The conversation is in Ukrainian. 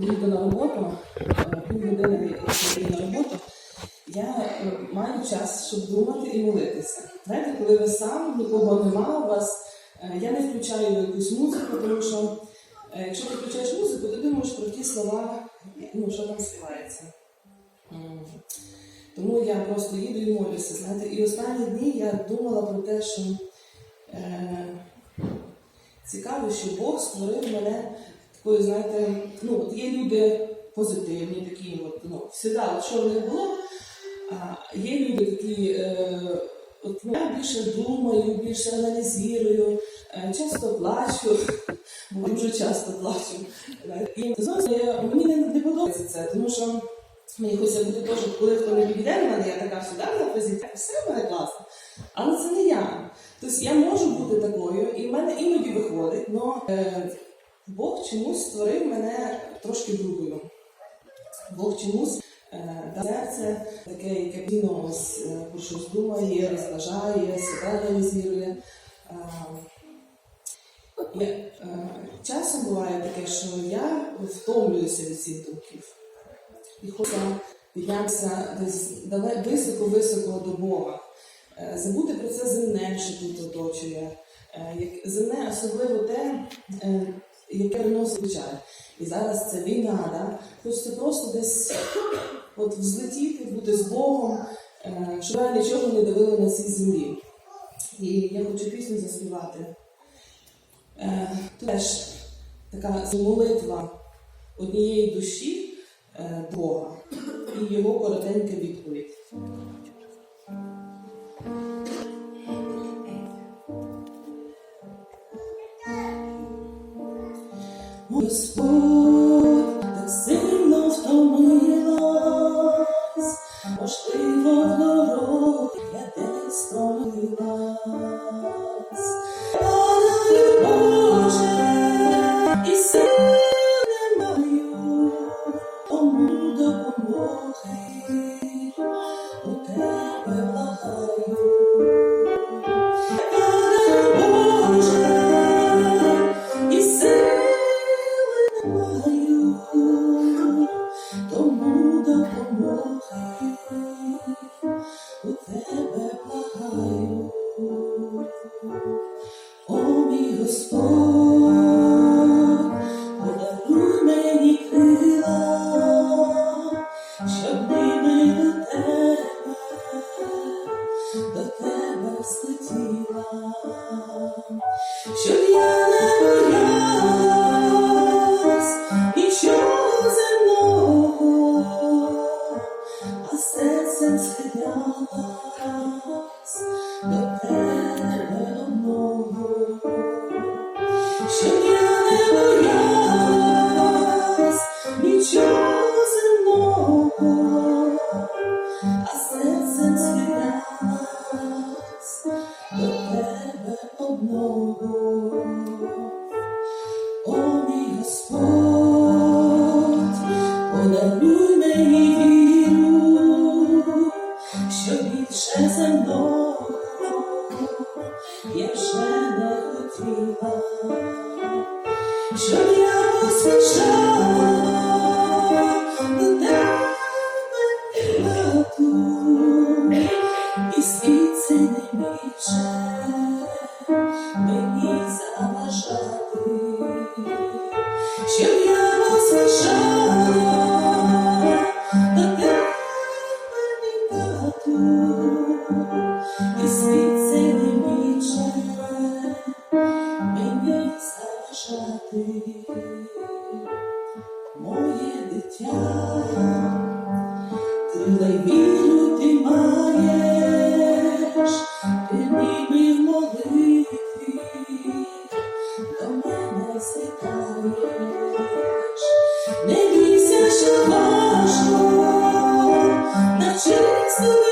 їду на роботу, е, півгодини як на роботу, я е, маю час, щоб думати і молитися. Знаєте, коли ви сам, нікого нема у вас, е, я не включаю якусь музику, тому що якщо ти включаєш музику, ти думаєш про ті слова, ну, що там співається. Тому я просто їду і молюся. Знаєте, і останні дні я думала про те, що е, цікаво, що Бог створив мене такою, знаєте, ну, от є люди позитивні, такі, от, ну, от що в них було, а є люди такі, е, от я більше думаю, більше аналізую, е, часто плачу, дуже часто плачу. Е, І зовсім мені не, не подобається це, тому що мені хочеться бути теж, коли хто не підійде до мене, я така сюди на позиція, все в мене класно. Але це не я. Тобто я можу бути такою, і в мене іноді виходить, але Бог чомусь створив мене трошки другою. Бог чомусь е, серце таке, яке ось, е, про щось думає, розважає, себе аналізує. Е, е, часом буває таке, що я втомлююся від цих думків. І хочеться піднятися десь високо-високо до Бога. Е, Забути про це земне, що тут оточує. Е, Земне особливо те, е, яке приносить печаль. І зараз це війна, да? хочеться просто десь от взлетіти, бути з Богом, е, щоб я нічого не давила на цій землі. І я хочу пісню заспівати. Е, Теж така молитва однієї душі е, Бога і його коротенька відповідь. Господь так сильно втомилась, можливо, в дорозі я десь помилась. Падаю, Боже, і сил не маю, тому допомоги у тебе благаю. Мій Господь, а серцем до тебе одного. О, мій Господь, подаруй мені віру, що більше земного я вже не хотіла, щоб я поспішала мені заважати, щоб я поспішала до тебе тату, і світ більше мені заважати, моє дитя, ти дай Не бійся, що важко, навчись тобі.